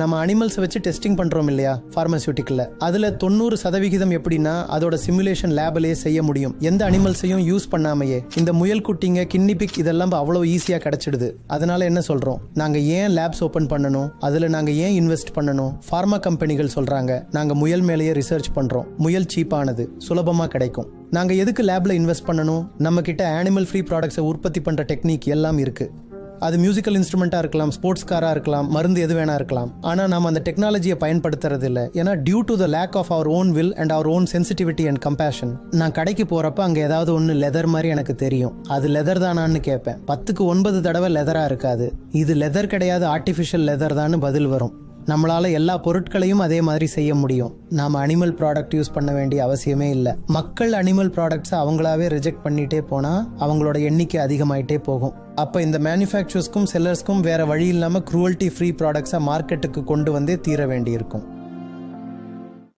நம்ம அனிமல்ஸை வச்சு டெஸ்டிங் பண்ணுறோம் இல்லையா ஃபார்மசியூட்டிக்கலில் அதில் தொண்ணூறு சதவிகிதம் எப்படின்னா அதோட சிமுலேஷன் லேபிலே செய்ய முடியும். எந்த அனிமல்ஸையும் யூஸ் பண்ணாமையே இந்த முயல் குட்டிங்க கின்னிபிக் இதெல்லாம் அவ்வளோ ஈஸியாக கிடைச்சிடுது. அதனால என்ன சொல்கிறோம் நாங்கள் ஏன் லேப்ஸ் ஓப்பன் பண்ணணும்? அதில் நாங்கள் ஏன் இன்வெஸ்ட் பண்ணணும்? ஃபார்மா கம்பெனிகள் சொல்கிறாங்க நாங்கள் முயல் மேலேயே ரிசர்ச் பண்ணுறோம் முயல் சீப்பானது சுலபமாக கிடைக்கும். நாங்கள் எதுக்கு லேபில் இன்வெஸ்ட் பண்ணணும்? நம்மக்கிட்ட ஆனிமல் ஃப்ரீ ப்ராடக்ட்ஸை உற்பத்தி பண்ணுற டெக்னிக் எல்லாம் இருக்குது அது மியூசிக்கல் இன்ஸ்ட்ருமெண்ட்டாக இருக்கலாம் ஸ்போர்ட்ஸ் காராக இருக்கலாம் மருந்து எது வேணா இருக்கலாம். ஆனால் நம்ம அந்த டெக்னாலஜியை பயன்படுத்துறது இல்லை ஏன்னா due to the lack of our own will and our own sensitivity and compassion நான் கடைக்கு போகிறப்ப அங்கே ஏதாவது ஒன்று லெதர் மாதிரி எனக்கு தெரியும். அது லெதர் தானான்னு கேட்பேன். பத்துக்கு ஒன்பது தடவை லெதராக இருக்காது. இது லெதர் கிடையாது ஆர்டிஃபிஷியல் லெதர் தான்னு பதில் வரும். நம்மளால எல்லா பொருட்களையும் அதே மாதிரி செய்ய முடியும். நாம அனிமல் ப்ராடக்ட் யூஸ் பண்ண வேண்டிய அவசியமே இல்லை. மக்கள் அனிமல் ப்ராடக்ட்ஸை அவங்களாவே ரிஜெக்ட் பண்ணிட்டே போனா அவங்களோட எண்ணிக்கை அதிகமாயிட்டே போகும். அப்ப இந்த மேனுஃபேக்சர்ஸ்க்கும் செல்லர்ஸ்க்கும் வேற வழி இல்லாம குரூவல்ட்டி ஃப்ரீ ப்ராடக்ட்ஸை மார்க்கெட்டுக்கு கொண்டு வந்தே தீர வேண்டியிருக்கும்.